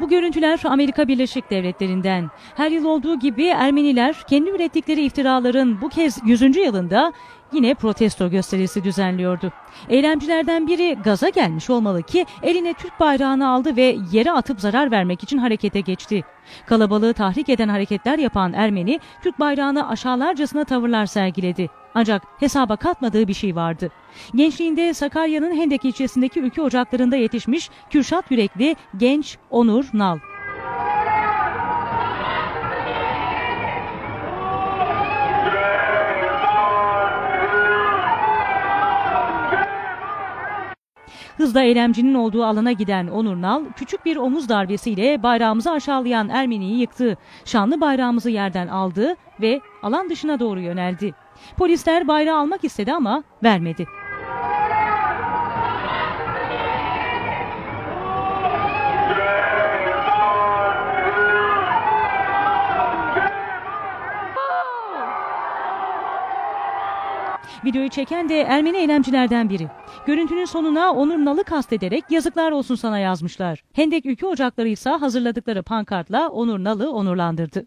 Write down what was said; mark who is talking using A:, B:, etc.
A: Bu görüntüler Amerika Birleşik Devletleri'nden. Her yıl olduğu gibi Ermeniler kendi ürettikleri iftiraların bu kez 100. yılında yine protesto gösterisi düzenliyordu. Eylemcilerden biri gaza gelmiş olmalı ki eline Türk bayrağını aldı ve yere atıp zarar vermek için harekete geçti. Kalabalığı tahrik eden hareketler yapan Ermeni Türk bayrağını aşağılarcasına tavırlar sergiledi. Ancak hesaba katmadığı bir şey vardı. Gençliğinde Sakarya'nın Hendek ilçesindeki ülke ocaklarında yetişmiş Kürşat yürekli genç Onur Nal. Hızla eylemcinin olduğu alana giden Onur Nal, küçük bir omuz darbesiyle bayrağımızı aşağılayan Ermeni'yi yıktı. Şanlı bayrağımızı yerden aldı ve alan dışına doğru yöneldi. Polisler bayrağı almak istedi ama vermedi. Videoyu çeken de Ermeni eylemcilerden biri. Görüntünün sonuna Onur Nal'ı kastederek yazıklar olsun sana yazmışlar. Hendek Ülke Ocakları ise hazırladıkları pankartla Onur Nal'ı onurlandırdı.